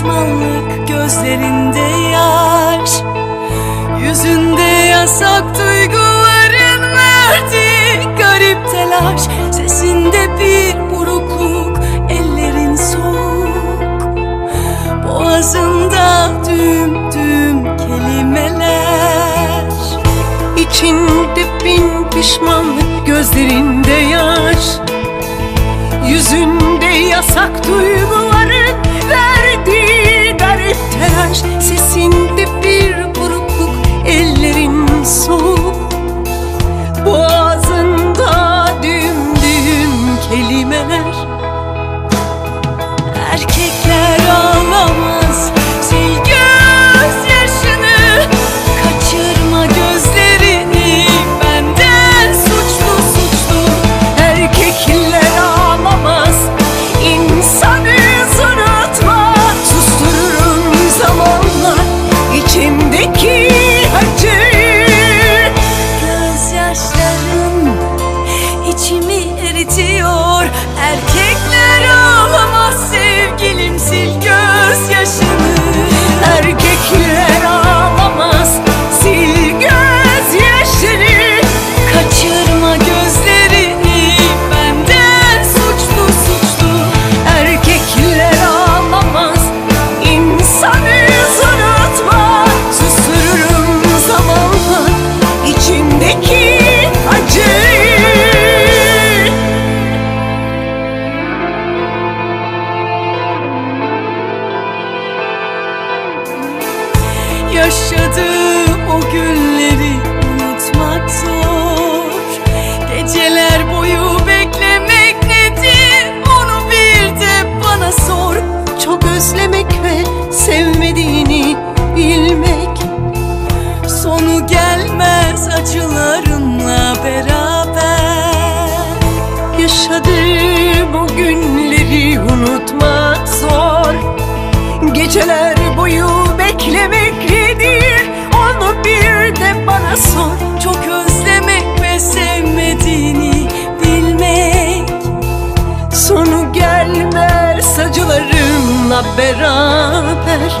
Pişmanlık gözlerinde yaş Yüzünde yasak duyguların verdiği garip telaş. Sesinde bir burukluk ellerin soğuk. Boğazında düğüm düğüm kelimeler. İçinde bin pişmanlık gözlerinde yaş Yüzünde yasak duyguların içimdeki acıyı Yaşadığım Geceler boyu beklemek nedir Onu bir de bana sor. Çok özlemek ve sevmediğini bilmek Sonu gelmez acılarımla beraber